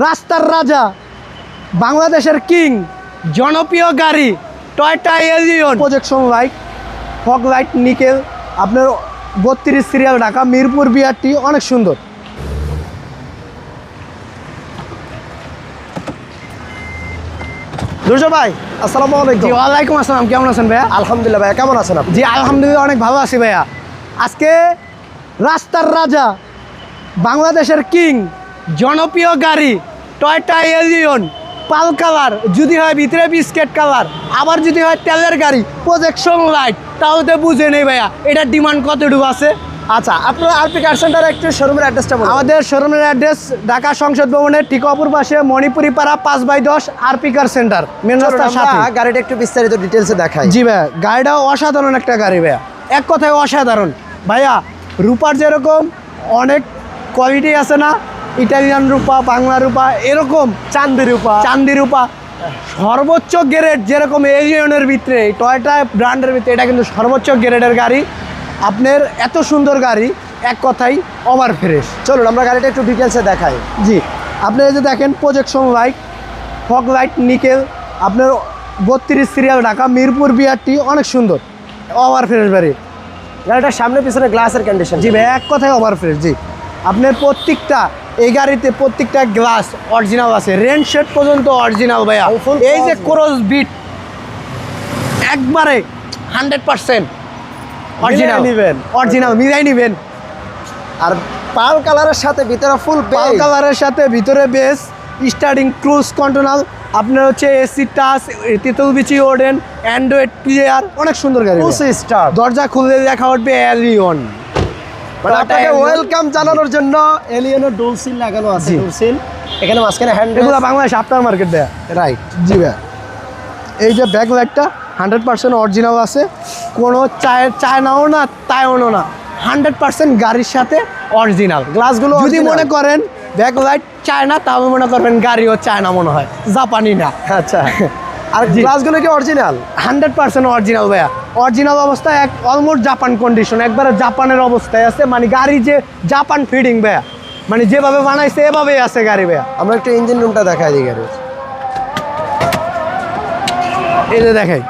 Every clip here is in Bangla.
রাস্তার রাজা বাংলাদেশের কিং জনপ্রিয় গাড়ি Toyota Allion projection light fog light nickel আপনার বত্রিশ সিরিয়াল ঢাকা মিরপুর বিআরটি অনেক সুন্দর। দুর্জয় ভাই আসসালামু আলাইকুম। ওয়ালাইকুম আসসালাম কেমন আছেন ভাইয়া? আলহামদুলিল্লাহ ভাই কেমন আছেন আপনি? জি আলহামদুলিল্লাহ অনেক ভালো আছি ভাইয়া। আজকে রাস্তার রাজা বাংলাদেশের কিং জনপ্রিয় গাড়ি টয়টা এলিয়ন পাল কালার যদি হয় ভিতরে বিস্কেট কালার আবার যদি হয় তেলের গাড়ি প্রজেকশন লাইট তাহলে তো বুঝে নেই ভাইয়া এটার ডিমান্ড কতটুকু আছে? আচ্ছা আপনার আরপি কার সেন্টার একটু শোরুমের অ্যাড্রেসটা বলুন। আমাদের শোরুমের অ্যাড্রেস ঢাকা সংসদ ভবনের ঠিক অপর পাশে মণিপুরি পাড়া পাঁচ বাই দশ আরপি কার সেন্টার মেন রাস্তার সাথে। গাড়িটা একটু বিস্তারিত ডিটেলসে দেখাই। জি ভাইয়া গাড়িটাও অসাধারণ একটা গাড়ি ভাইয়া এক কথায় অসাধারণ। ভাইয়া রূপার যেরকম অনেক কোয়ালিটি আছে না ইটালিয়ান রূপা বাংলা রূপা এরকম চান্দি রূপা চান্দি রূপা সর্বোচ্চ গ্রেড যেরকম এলিয়নের ভিতরে টয়টা ব্র্যান্ডের ভিতরে এটা কিন্তু সর্বোচ্চ গ্রেডের গাড়ি। আপনার এত সুন্দর গাড়ি এক কথাই ওভার ফ্রেশ। চলুন আমরা গাড়িটা একটু ডিটেলসে দেখাই। জি আপনি যে দেখেন projection light fog light nickel আপনার বত্রিশ সিরিয়াল ঢাকা মিরপুর বিআরটি অনেক সুন্দর। ওভার ফ্রেশ গাড়ি। গাড়িটার সামনে পিছনে গ্লাসের কন্ডিশন জি ভাই এক কথায় ওভার ফ্রেশ জি। আপনার প্রত্যেকটা এই গাড়িতে প্রত্যেকটা গ্লাস অরিজিনাল আছে। রেন শেড পর্যন্ত অরিজিনাল ভাইয়া। এই যে ক্রস বিট একবারে হান্ড্রেড পার্সেন্ট অরিজিনাল নিবেন। অরিজিনাল মিলাই নিবেন। আর পাল কালারের সাথে ভিতরে ফুল পাল কালারের সাথে ভিতরে বেস স্টার্টিং ক্রুজ কন্ট্রোল আপনার হচ্ছে এসি টাচ তেঁতুল বিচি ওডেন অ্যান্ড্রয়েড প্লেয়ার অনেক সুন্দর গাড়ি স্টার দরজা খুলে দেখা উঠবে অ্যালিয়ন মানে আপনাকে ওয়েলকাম জানানোর জন্য এলিয়নের ডোল সিল লাগানো আছে ডোল সিল এখানে মাঝখানে হ্যান্ড এগুলো বাংলাদেশ আফটার মার্কেট দেয়া। রাইট জি ভাই এই যে ব্যাক লাইটটা হান্ড্রেড পার্সেন্ট অরিজিনাল আছে। কোনো চায় চায়নাও না না। হান্ড্রেড পার্সেন্ট গাড়ির সাথে অরিজিনাল গ্লাসগুলো যদি মনে করেন ব্যাক লাইট চায় না তাহলে মনে করবেন গাড়িও চায় না মনে হয়। জাপানি না। আচ্ছা। আর গ্লাসগুলো কি অরিজিনাল? হান্ড্রেড পার্সেন্ট অরিজিনাল ভাইয়া। অরিজিনাল অবস্থায় এক অলমোস্ট জাপান কন্ডিশন একবারে জাপানের অবস্থায় আছে। মানে গাড়ি যে জাপান ফিডিং ভাইয়া। মানে যেভাবে বানাইছে এভাবেই আছে গাড়ি ভাইয়া। আমরা একটু ইঞ্জিন রুমটা দেখাই দিই গাড়ির। এই যে দেখাই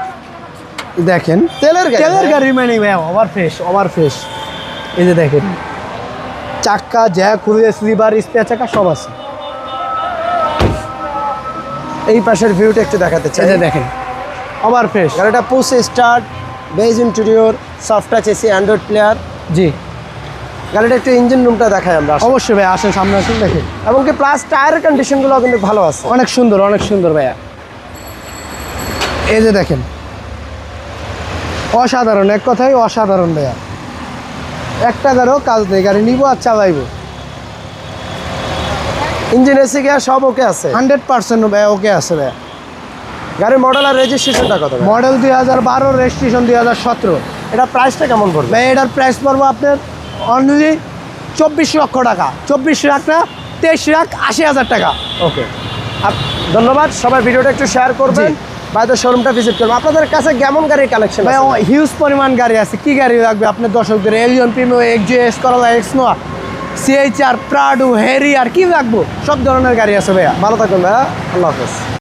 দেখেন? তেলের গাড়ি তেলের। গাড়ি মানে ভাইয়া ওভার ফ্রেশ ওভার ফ্রেশ এই যে দেখেন। চাক্কা জ্যাক খুলে স্লিপার স্পেয়ার চাকা সব আছে। এই পাশের ভিউটা একটু দেখাতে চাই। দেখেন। ওভার ফ্রেশ গাড়িটা push start base interior soft touch AC android player জি। গাড়িটা একটু ইঞ্জিন রুমটা দেখাই আমরা। অবশ্যই ভাই আসেন সামনে আসুন দেখেন এমনকি প্লাস টায়ারের কন্ডিশনগুলো কিন্তু ভালো আছে। অনেক সুন্দর অনেক সুন্দর ভাইয়া। এই যে দেখেন। অসাধারণ এক কথাই অসাধারণ ভাইয়া। একটা টাকারও কাজ নেই গাড়ি নিবো আর চালাইবো। ইঞ্জিন এসি গিয়া সব ওকে আছে? হান্ড্রেড পার্সেন্ট ওকে আছে ভাইয়া গাড়ির মডেল আর রেজিস্ট্রেশনটা কত মডেল দুই হাজার বারো রেজিস্ট্রেশন দুই হাজার সতেরো। এটা প্রাইসটা কেমন পড়বে? ভাই এটার প্রাইস পড়ব আপনার অনলি চব্বিশ লক্ষ টাকা। চব্বিশ লাখ না তেইশ লাখ আশি হাজার টাকা। ওকে ধন্যবাদ। সবাই ভিডিওটা একটু শেয়ার করবেন। জি। বাইদের শোরুমটা ভিজিট করবেন। আপনাদের কাছে কেমন গাড়ির কালেকশন হিউজ পরিমাণ গাড়ি আছে। কি গাড়ি লাগবে আপনার দর্শকদের? Allion Premio XJ S Corolla X Noah CHR Prado Harrier আর কি রাখব সব ধরনের গাড়ি আছে ভাইয়া। ভালো থাকুন ভাইয়া। আল্লাহ হাফেজ।